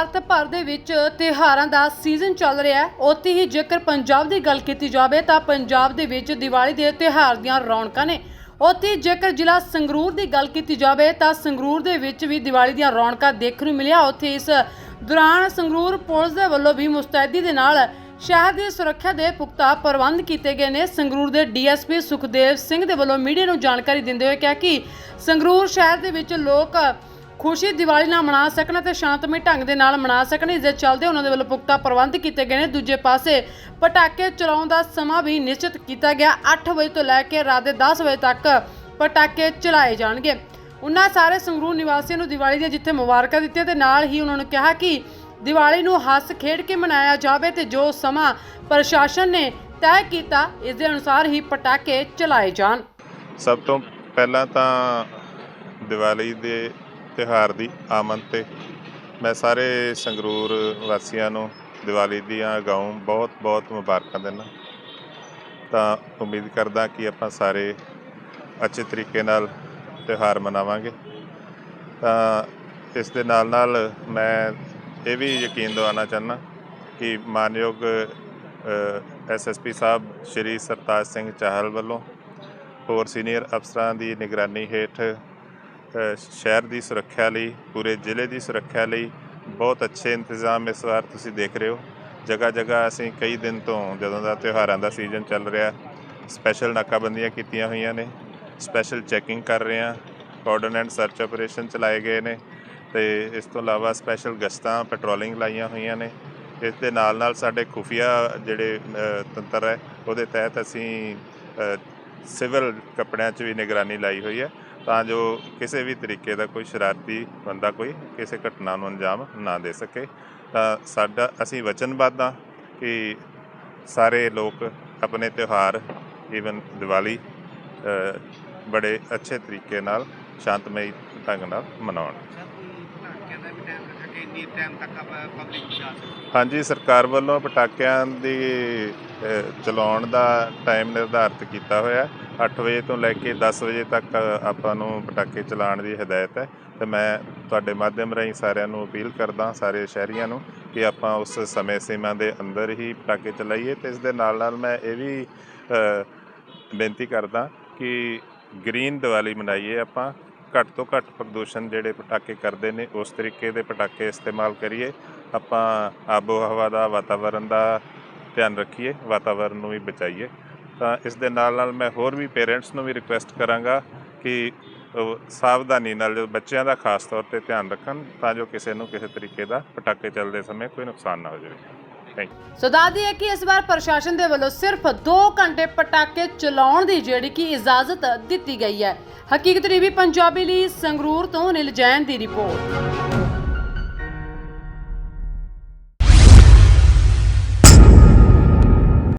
ਭਾਰਤ ਭਰ ਦੇ ਵਿੱਚ ਤਿਉਹਾਰਾਂ ਦਾ ਸੀਜ਼ਨ ਚੱਲ ਰਿਹਾ ਹੈ। ਉੱਥੇ ਹੀ ਜੇਕਰ ਪੰਜਾਬ ਦੀ ਗੱਲ ਕੀਤੀ ਜਾਵੇ ਤਾਂ ਪੰਜਾਬ ਦੇ ਵਿੱਚ ਦੀਵਾਲੀ ਦੇ ਤਿਉਹਾਰ ਦੀਆਂ ਰੌਣਕਾਂ ਨੇ। ਉੱਥੇ ਹੀ ਜੇਕਰ ਜ਼ਿਲ੍ਹਾ ਸੰਗਰੂਰ ਦੀ ਗੱਲ ਕੀਤੀ ਜਾਵੇ ਤਾਂ ਸੰਗਰੂਰ ਦੇ ਵਿੱਚ ਵੀ ਦੀਵਾਲੀ ਦੀਆਂ ਰੌਣਕਾਂ ਦੇਖਣ ਨੂੰ ਮਿਲਿਆ। ਉੱਥੇ ਇਸ ਦੌਰਾਨ ਸੰਗਰੂਰ ਪੁਲਿਸ ਦੇ ਵੱਲੋਂ ਵੀ ਮੁਸਤੈਦੀ ਦੇ ਨਾਲ ਸ਼ਹਿਰ ਦੀ ਸੁਰੱਖਿਆ ਦੇ ਪੁਖਤਾ ਪ੍ਰਬੰਧ ਕੀਤੇ ਗਏ ਨੇ। ਸੰਗਰੂਰ ਦੇ ਡੀਐਸਪੀ ਸੁਖਦੇਵ ਸਿੰਘ ਦੇ ਵੱਲੋਂ ਮੀਡੀਆ ਨੂੰ ਜਾਣਕਾਰੀ ਦਿੰਦੇ ਹੋਏ ਕਿਹਾ ਕਿ ਸੰਗਰੂਰ ਸ਼ਹਿਰ ਦੇ ਵਿੱਚ ਲੋਕ ਖੁਸ਼ੀ ਦੀਵਾਲੀ ਨਾਲ ਮਨਾ ਸਕਣ ਅਤੇ ਸ਼ਾਂਤਮਈ ਢੰਗ ਦੇ ਨਾਲ ਮਨਾ ਸਕਣ। ਇਸ ਦੇ ਚੱਲਦੇ ਉਹਨਾਂ ਦੇ ਵੱਲੋਂ ਪੁਖਤਾ ਪ੍ਰਬੰਧ ਕੀਤੇ ਗਏ ਨੇ। ਦੂਜੇ ਪਾਸੇ ਪਟਾਕੇ ਚਲਾਉਣ ਦਾ ਸਮਾਂ ਵੀ ਨਿਸ਼ਚਿਤ ਕੀਤਾ ਗਿਆ। 8 ਵਜੇ ਤੋਂ ਲੈ ਕੇ ਰਾਤ ਦੇ 10 ਵਜੇ ਤੱਕ ਪਟਾਕੇ ਚਲਾਏ ਜਾਣਗੇ। ਉਹਨਾਂ ਸਾਰੇ ਸੰਗਰੂਰ ਨਿਵਾਸੀਆਂ ਨੂੰ ਦੀਵਾਲੀ ਦੀਆਂ ਜਿੱਥੇ ਮੁਬਾਰਕਾਂ ਦਿੱਤੀਆਂ ਤੇ ਨਾਲ ਹੀ ਉਹਨਾਂ ਨੂੰ ਕਿਹਾ ਕਿ ਦੀਵਾਲੀ ਨੂੰ ਹੱਸ ਖੇਡ ਕੇ ਮਨਾਇਆ ਜਾਵੇ ਤੇ ਜੋ ਸਮਾਂ ਪ੍ਰਸ਼ਾਸਨ ਨੇ ਤੈਅ ਕੀਤਾ, ਇਸ ਦੇ ਅਨੁਸਾਰ ਹੀ ਪਟਾਕੇ ਚਲਾਏ ਜਾਣ। ਸਭ ਤੋਂ ਪਹਿਲਾਂ ਤਾਂ ਦੀਵਾਲੀ ਦੇ ਤਿਉਹਾਰ ਦੀ ਆਮਦ ਤੇ ਮੈਂ ਸਾਰੇ ਸੰਗਰੂਰ ਵਾਸੀਆਂ ਨੂੰ ਦੀਵਾਲੀ ਦੀਆਂ ਗਾਉਂ ਬਹੁਤ ਬਹੁਤ ਮੁਬਾਰਕਾਂ ਦਿੰਦਾ। ਤਾਂ ਉਮੀਦ ਕਰਦਾ ਕਿ ਆਪਾਂ ਸਾਰੇ ਅੱਛੇ ਤਰੀਕੇ ਨਾਲ ਤਿਉਹਾਰ ਮਨਾਵਾਂਗੇ। ਤਾਂ ਇਸ ਦੇ ਨਾਲ ਨਾਲ ਮੈਂ ਇਹ ਵੀ ਯਕੀਨ ਦਿਵਾਉਣਾ ਚਾਹੁੰਦਾ ਕਿ ਮਾਨਯੋਗ ਐਸਐਸਪੀ ਸਾਹਿਬ ਸ਼੍ਰੀ ਸਰਤਾਜ ਸਿੰਘ ਚਾਹਲ ਵੱਲੋਂ ਹੋਰ ਸੀਨੀਅਰ ਅਫਸਰਾਂ ਦੀ ਨਿਗਰਾਨੀ ਹੇਠ ਸ਼ਹਿਰ ਦੀ ਸੁਰੱਖਿਆ ਲਈ, ਪੂਰੇ ਜ਼ਿਲ੍ਹੇ ਦੀ ਸੁਰੱਖਿਆ ਲਈ ਬਹੁਤ ਅੱਛੇ ਇੰਤਜ਼ਾਮ ਇਸ ਵਾਰ ਤੁਸੀਂ ਦੇਖ ਰਹੇ ਹੋ। ਜਗ੍ਹਾ ਜਗ੍ਹਾ ਅਸੀਂ ਕਈ ਦਿਨ ਤੋਂ ਜਦੋਂ ਦਾ ਤਿਉਹਾਰਾਂ ਦਾ ਸੀਜ਼ਨ ਚੱਲ ਰਿਹਾ ਸਪੈਸ਼ਲ ਨਾਕਾਬੰਦੀਆਂ ਕੀਤੀਆਂ ਹੋਈਆਂ ਨੇ ਸਪੈਸ਼ਲ ਚੈਕਿੰਗ ਕਰ ਰਹੇ ਹਾਂ ਕਾਰਡਨ ਐਂਡ ਸਰਚ ਆਪਰੇਸ਼ਨ ਚਲਾਏ ਗਏ ਨੇ ਤੇ ਇਸ ਤੋਂ ਇਲਾਵਾ ਸਪੈਸ਼ਲ ਗਸ਼ਤਾਂ ਪੈਟਰੋਲਿੰਗ ਲਾਈਆਂ ਹੋਈਆਂ ਨੇ। ਇਸ ਦੇ ਨਾਲ ਨਾਲ ਸਾਡੇ ਖੁਫੀਆ ਜਿਹੜੇ ਤੰਤਰ ਹੈ, ਉਹਦੇ ਤਹਿਤ ਅਸੀਂ ਸਿਵਲ ਕੱਪੜਿਆਂ 'ਚ ਵੀ ਨਿਗਰਾਨੀ ਲਾਈ ਹੋਈ ਹੈ। ਤਾਂ ਜੋ ਕਿਸੇ ਵੀ ਤਰੀਕੇ ਦਾ ਕੋਈ ਸ਼ਰਾਰਤੀ ਬੰਦਾ ਕੋਈ ਕਿਸੇ ਘਟਨਾ ਨੂੰ ਅੰਜਾਮ ਨਾ ਦੇ ਸਕੇ। ਤਾਂ ਸਾਡਾ, ਅਸੀਂ ਵਚਨਬੱਧ ਹਾਂ ਕਿ ਸਾਰੇ ਲੋਕ ਆਪਣੇ ਤਿਉਹਾਰ ਈਵਨ ਦੀਵਾਲੀ ਬੜੇ ਅੱਛੇ ਤਰੀਕੇ ਨਾਲ, ਸ਼ਾਂਤਮਈ ਢੰਗ ਨਾਲ ਮਨਾਉਣ ਸਰ ਕੋਈ ਪਟਾਕਿਆਂ ਦਾ ਵੀ ਟਾਈਮ ਰੱਖਿਆ ਇੰਨੀ ਟਾਈਮ ਤੱਕ ਪਬਲਿਕ ਜਾ ਸਕਦੀ। ਹਾਂਜੀ, ਸਰਕਾਰ ਵੱਲੋਂ ਪਟਾਕਿਆਂ ਦੀ ਚਲਾਉਣ ਦਾ ਟਾਈਮ ਨਿਰਧਾਰਤ ਕੀਤਾ ਹੋਇਆ। 8 ਵਜੇ ਤੋਂ ਲੈ ਕੇ 10 ਵਜੇ ਤੱਕ ਆਪਾਂ ਨੂੰ ਪਟਾਕੇ ਚਲਾਉਣ ਦੀ ਹਦਾਇਤ ਹੈ। ਤੇ ਮੈਂ ਤੁਹਾਡੇ ਮਾਧਿਅਮ ਰਾਹੀਂ ਸਾਰਿਆਂ ਨੂੰ ਅਪੀਲ ਕਰਦਾ, ਸਾਰੇ ਸ਼ਹਿਰੀਆਂ ਨੂੰ, ਕਿ ਆਪਾਂ ਉਸ ਸਮੇਂ ਸੀਮਾ ਦੇ ਅੰਦਰ ਹੀ ਪਟਾਕੇ ਚਲਾਈਏ ਤੇ ਇਸ ਦੇ ਨਾਲ ਨਾਲ ਮੈਂ ਇਹ ਵੀ ਬੇਨਤੀ ਕਰਦਾ ਕਿ ਗ੍ਰੀਨ ਦੀਵਾਲੀ ਮਨਾਈਏ ਆਪਾਂ। ਘੱਟ ਤੋਂ ਘੱਟ ਪ੍ਰਦੂਸ਼ਣ ਜਿਹੜੇ ਪਟਾਕੇ ਕਰਦੇ ਨੇ, ਉਸ ਤਰੀਕੇ ਦੇ ਪਟਾਕੇ ਇਸਤੇਮਾਲ ਕਰੀਏ। ਆਪਾਂ ਆਬੋ ਹਵਾ ਦਾ ਵਾਤਾਵਰਣ ਦਾ ਧਿਆਨ ਰੱਖੀਏ ਵਾਤਾਵਰਣ ਨੂੰ ਵੀ ਬਚਾਈਏ। ਤਾਂ ਇਸ ਦੇ ਨਾਲ ਨਾਲ ਮੈਂ ਹੋਰ ਵੀ ਪੇਰੈਂਟਸ ਨੂੰ ਵੀ ਰਿਕੁਐਸਟ ਕਰਾਂਗਾ ਕਿ ਸਾਵਧਾਨੀ ਨਾਲ ਜੋ ਬੱਚਿਆਂ ਦਾ ਖਾਸ ਤੌਰ ਤੇ ਧਿਆਨ ਰੱਖਣ, ਤਾਂ ਜੋ ਕਿਸੇ ਨੂੰ ਕਿਸੇ ਤਰੀਕੇ ਦਾ ਪਟਾਕੇ ਚੱਲਦੇ ਸਮੇਂ ਕੋਈ ਨੁਕਸਾਨ ਨਾ ਹੋ ਜਾਵੇ। ਥੈਂਕ ਯੂ ਸੋ ਦੱਸਦੀ ਹੈ ਕਿ ਇਸ ਵਾਰ ਪ੍ਰਸ਼ਾਸਨ ਦੇ ਵੱਲੋਂ ਸਿਰਫ 2 ਘੰਟੇ ਪਟਾਕੇ ਚਲਾਉਣ ਦੀ ਜਿਹੜੀ ਕਿ ਇਜਾਜ਼ਤ ਦਿੱਤੀ ਗਈ ਹੈ। ਹਕੀਕਤ ਟੀਵੀ, ਪੰਜਾਬੀ ਲਈ ਸੰਗਰੂਰ ਤੋਂ ਨਿਲ ਜੈਨ ਦੀ ਰਿਪੋਰਟ।